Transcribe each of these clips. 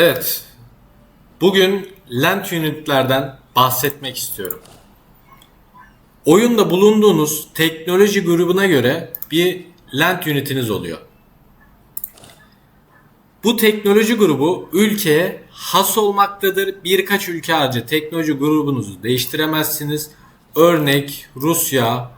Evet. Bugün Land Unit'lerden bahsetmek istiyorum. Oyunda bulunduğunuz teknoloji grubuna göre bir Land Unit'iniz oluyor. Bu teknoloji grubu ülkeye has olmaktadır. Birkaç ülke harici teknoloji grubunuzu değiştiremezsiniz. Örnek Rusya,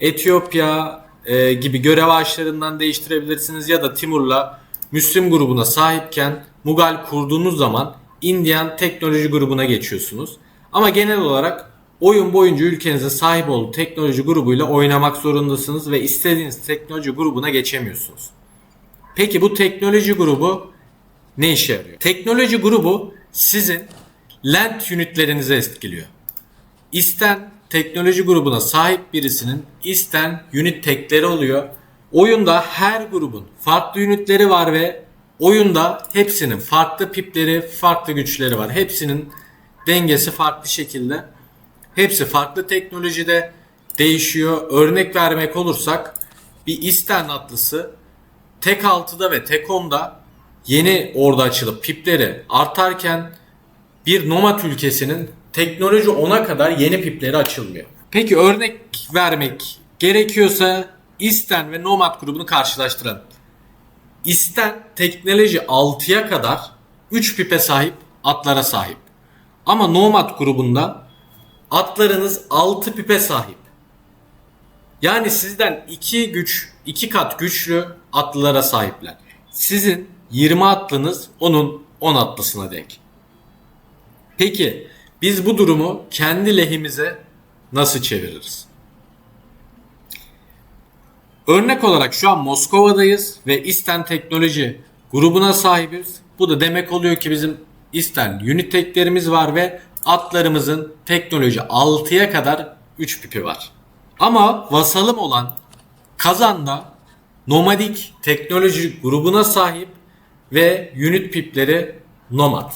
Etiyopya e, gibi görev ağaçlarından değiştirebilirsiniz ya da Timur'la Müslim grubuna sahipken Mughal kurduğunuz zaman Indian teknoloji grubuna geçiyorsunuz. Ama genel olarak oyun boyunca ülkenizin sahip olduğu teknoloji grubuyla oynamak zorundasınız ve istediğiniz teknoloji grubuna geçemiyorsunuz. Peki bu teknoloji grubu ne işe yarıyor? Teknoloji grubu sizin land unitlerinizi etkiliyor. İsten teknoloji grubuna sahip birisinin isten unit tekleri oluyor. Oyunda her grubun farklı unitleri var ve oyunda hepsinin farklı pipleri, farklı güçleri var. Hepsinin dengesi farklı şekilde. Hepsi farklı teknolojide değişiyor. Örnek vermek olursak bir isten atlısı tek 6'da ve tek 10'da yeni orada açılıp pipleri artarken bir nomad ülkesinin teknoloji 10'a kadar yeni pipleri açılmıyor. Peki örnek vermek gerekiyorsa İsten ve Nomad grubunu karşılaştıralım. İsten teknoloji 6'ya kadar 3 pipe sahip atlara sahip. Ama Nomad grubunda atlarınız 6 pipe sahip. Yani sizden 2 güç, 2 kat güçlü atlılara sahipler. Sizin 20 atlınız onun 10 atlısına denk. Peki biz bu durumu kendi lehimize nasıl çeviririz? Örnek olarak şu an Moskova'dayız ve İsten Teknoloji grubuna sahibiz. Bu da demek oluyor ki bizim İsten unit teklerimiz var ve atlarımızın teknoloji 6'ya kadar 3 pipi var. Ama vasalım olan Kazan'da nomadik teknoloji grubuna sahip ve unit pipleri nomad.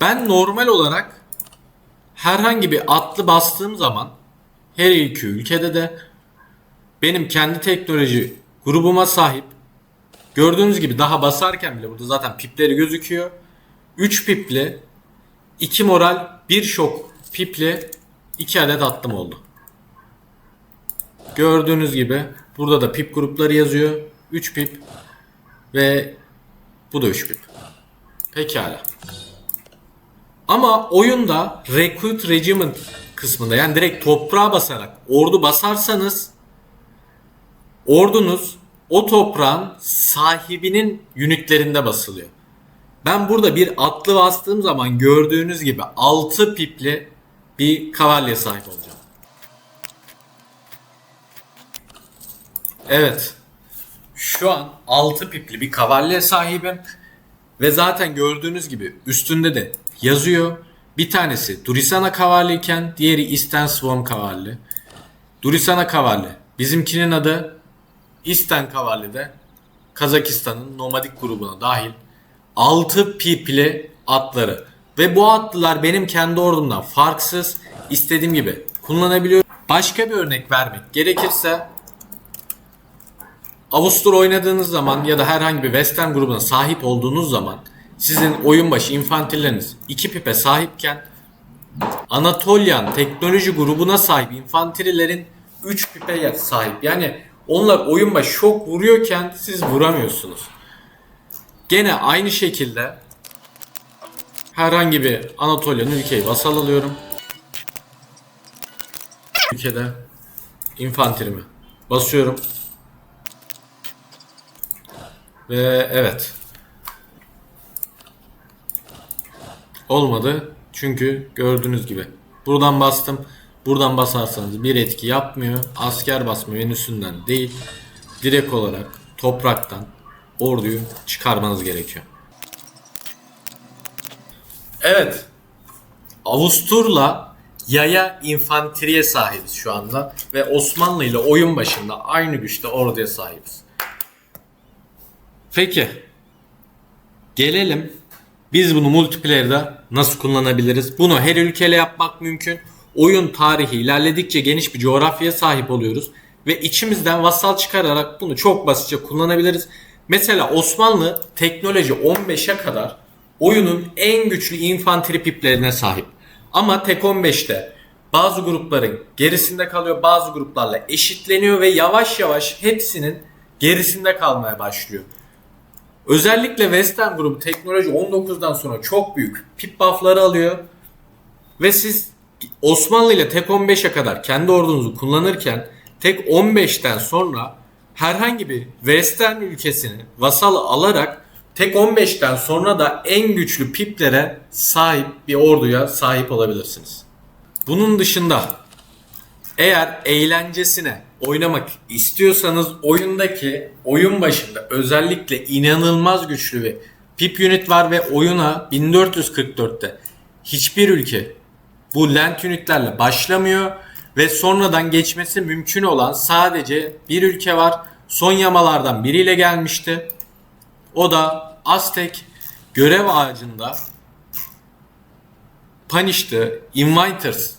Ben normal olarak herhangi bir atlı bastığım zaman her iki ülkede de benim kendi teknoloji grubuma sahip gördüğünüz gibi daha basarken bile burada zaten pipleri gözüküyor. 3 pipli 2 moral 1 şok pipli 2 adet attım oldu. Gördüğünüz gibi burada da pip grupları yazıyor. 3 pip ve bu da 3 pip. Pekala. Ama oyunda Recruit Regiment kısmında yani direkt toprağa basarak ordu basarsanız ordunuz o toprağın sahibinin unitlerinde basılıyor. Ben burada bir atlı bastığım zaman gördüğünüz gibi 6 pipli bir kavalye sahip olacağım. Evet. Şu an 6 pipli bir kavalye sahibim. Ve zaten gördüğünüz gibi üstünde de yazıyor. Bir tanesi Durisana Kavalli iken diğeri Eastern Swarm Kavalli. Durisana Kavalli. Bizimkinin adı Eastern Kavalli de Kazakistan'ın nomadik grubuna dahil 6 pipli atları. Ve bu atlılar benim kendi ordumdan farksız istediğim gibi kullanabiliyorum. Başka bir örnek vermek gerekirse Avustur oynadığınız zaman ya da herhangi bir Western grubuna sahip olduğunuz zaman sizin oyun başı infanterileriniz 2 pipe sahipken Anatolian teknoloji grubuna sahip infanterilerin 3 pipe sahip. Yani onlar oyun başı şok vuruyorken siz vuramıyorsunuz. Gene aynı şekilde herhangi bir Anatolian ülkeyi vasal alıyorum. Ülkede infanterimi basıyorum. Ve evet. Olmadı. Çünkü gördüğünüz gibi. Buradan bastım. Buradan basarsanız bir etki yapmıyor. Asker basma menüsünden değil. Direkt olarak topraktan orduyu çıkarmanız gerekiyor. Evet. Avustur'la yaya infanteriye sahibiz şu anda. Ve Osmanlı ile oyun başında aynı güçte orduya sahibiz. Peki. Gelelim biz bunu multiplayer'da nasıl kullanabiliriz? Bunu her ülkeyle yapmak mümkün. Oyun tarihi ilerledikçe geniş bir coğrafyaya sahip oluyoruz. Ve içimizden vassal çıkararak bunu çok basitçe kullanabiliriz. Mesela Osmanlı teknoloji 15'e kadar oyunun en güçlü infantry piplerine sahip. Ama tek 15'te bazı grupların gerisinde kalıyor, bazı gruplarla eşitleniyor ve yavaş yavaş hepsinin gerisinde kalmaya başlıyor. Özellikle Western grubu teknoloji 19'dan sonra çok büyük pip buff'ları alıyor. Ve siz Osmanlı ile tek 15'e kadar kendi ordunuzu kullanırken tek 15'ten sonra herhangi bir Western ülkesini vasal alarak tek 15'ten sonra da en güçlü piplere sahip bir orduya sahip olabilirsiniz. Bunun dışında eğer eğlencesine oynamak istiyorsanız oyundaki oyun başında özellikle inanılmaz güçlü bir pip unit var ve oyuna 1444'te hiçbir ülke bu land unitlerle başlamıyor ve sonradan geçmesi mümkün olan sadece bir ülke var. Son yamalardan biriyle gelmişti. O da Aztek görev ağacında Punish'tı, Inviters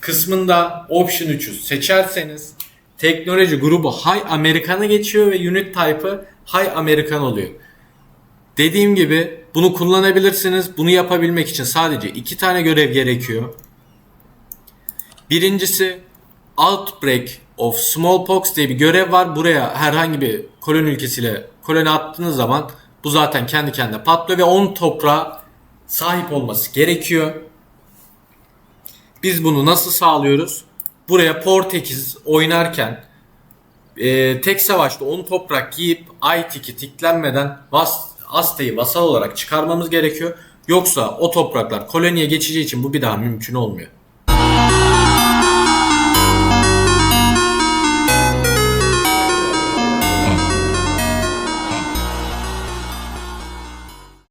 kısmında Option 3'ü seçerseniz teknoloji grubu High American'a geçiyor ve unit type'ı High American oluyor. Dediğim gibi bunu kullanabilirsiniz. Bunu yapabilmek için sadece iki tane görev gerekiyor. Birincisi Outbreak of Smallpox diye bir görev var. Buraya herhangi bir koloni ülkesiyle koloni attığınız zaman bu zaten kendi kendine patlıyor ve 10 toprağa sahip olması gerekiyor. Biz bunu nasıl sağlıyoruz? Buraya Portekiz oynarken e, tek savaşta 10 toprak giyip I-Tik'i tiklenmeden Vas, Azte'yi vasal olarak çıkarmamız gerekiyor. Yoksa o topraklar koloniye geçeceği için bu bir daha mümkün olmuyor.